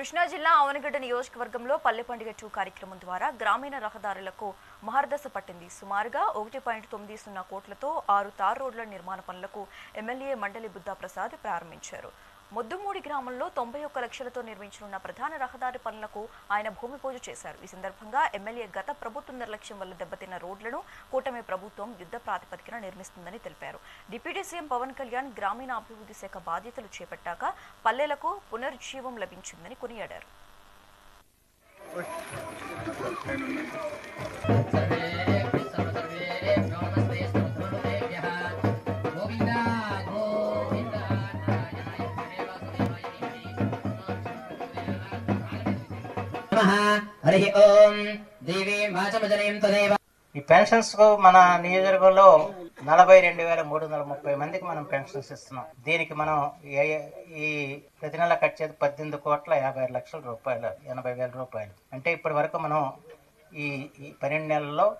కృష్ణా జిల్లా అవనగడ్డ నియోజకవర్గంలో పల్లె పండుగ టూ కార్యక్రమం ద్వారా గ్రామీణ రహదారులకు మహర్దశ పట్టింది. సుమారుగా ఒకటి పాయింట్ తొమ్మిది సున్నా కోట్లతో ఆరు తార్ రోడ్ల నిర్మాణ పనులకు ఎమ్మెల్యే మండలి బుద్ధా ప్రసాద్ ప్రారంభించారు. ముద్దుమూడి గ్రామంలో తొంభై ఒక్క లక్షలతో నిర్మించనున్న ప్రధాన రహదారి పనులకు ఆయన భూమి పూజ చేశారు. ఈ సందర్భంగా ఎమ్మెల్యే గత ప్రభుత్వం నిర్లక్ష్యం వల్ల దెబ్బతిన్న రోడ్లను కూటమి ప్రభుత్వం యుద్ధ ప్రాతిపదికన నిర్మిస్తుందని తెలిపారు. డిప్యూటీ సీఎం పవన్ కళ్యాణ్ గ్రామీణాభివృద్ధి శాఖ బాధ్యతలు చేపట్టాక పల్లెలకు పునరుజ్జీవం లభించిందని కొనియాడారు. హరి ఓం దేవి మాచమజనయం తదేవ ఈ పెన్షన్స్కు మన నియోజకవర్గంలో నలభై రెండు వేల మూడు వందల ముప్పై మందికి మనం పెన్షన్స్ ఇస్తున్నాం. దీనికి మనం ఏ- ఈ ప్రతి నెల కట్ పద్దెనిమిది కోట్ల యాభై ఆరు లక్షల రూపాయలు ఎనభై వేల రూపాయలు. అంటే ఇప్పటి వరకు మనం ఈ పన్నెండు నెలల్లో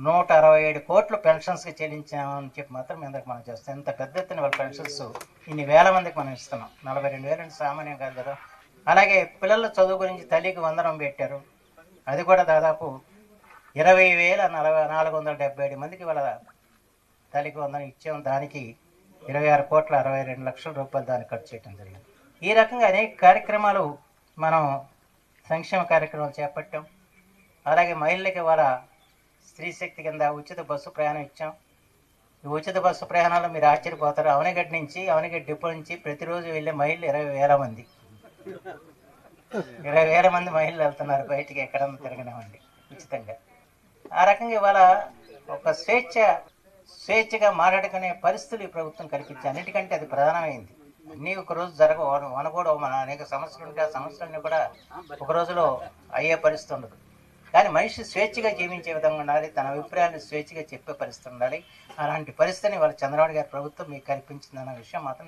నూట అరవై ఏడు కోట్లు పెన్షన్స్కి చెల్లించామని చెప్పి మాత్రం మీ అందరికి మనం చేస్తాం. ఇంత పెద్ద ఎత్తున వాళ్ళ పెన్షన్స్ ఇన్ని వేల మందికి మనం ఇస్తున్నాం. నలభై రెండు వేలు సామాన్యం కాదు కదా. అలాగే పిల్లల చదువు గురించి తల్లికి వందనం పెట్టారు. అది కూడా దాదాపు ఇరవై వేల నలభై నాలుగు వందల డెబ్బై ఏడు మందికి వాళ్ళ తల్లికి వందనం ఇచ్చాం. దానికి ఇరవై ఆరు కోట్ల అరవై రెండు లక్షల రూపాయలు దానికి ఖర్చు చేయడం జరిగింది. ఈ రకంగా అనేక కార్యక్రమాలు మనం సంక్షేమ కార్యక్రమాలు చేపట్టాం. అలాగే మహిళలకి వాళ్ళ స్త్రీ శక్తి కింద ఉచిత బస్సు ప్రయాణం ఇచ్చాం. ఈ ఉచిత బస్సు ప్రయాణాలు మీరు ఆశ్చర్యపోతారు. అవనిగడ్డ నుంచి అవనిగడ్డ డిపో నుంచి ప్రతిరోజు వెళ్ళే మహిళలు ఇరవై వేల మంది. ఇరవై వేల మంది మహిళలు వెళ్తున్నారు బయటికి ఎక్కడన్నా తిరగనివ్వండి. ఉచితంగా. ఆ రకంగా ఇవాళ ఒక స్వేచ్ఛ స్వేచ్ఛగా మాట్లాడుకునే పరిస్థితులు ఈ ప్రభుత్వం కల్పించింది అన్నిటికంటే అది ప్రధానమైంది. అన్నీ ఒక రోజు జరగవు మన కూడా మన అనేక సమస్యలు ఉంటే ఆ సమస్యలన్నీ కూడా ఒక రోజులో అయ్యే పరిస్థితి ఉండదు. కానీ మనిషి స్వేచ్ఛగా జీవించే విధంగా ఉండాలి తన అభిప్రాయాన్ని స్వేచ్ఛగా చెప్పే పరిస్థితి ఉండాలి. అలాంటి పరిస్థితిని వాళ్ళ చంద్రబాబు గారి ప్రభుత్వం మీకు కల్పించిందన్న విషయం మాత్రం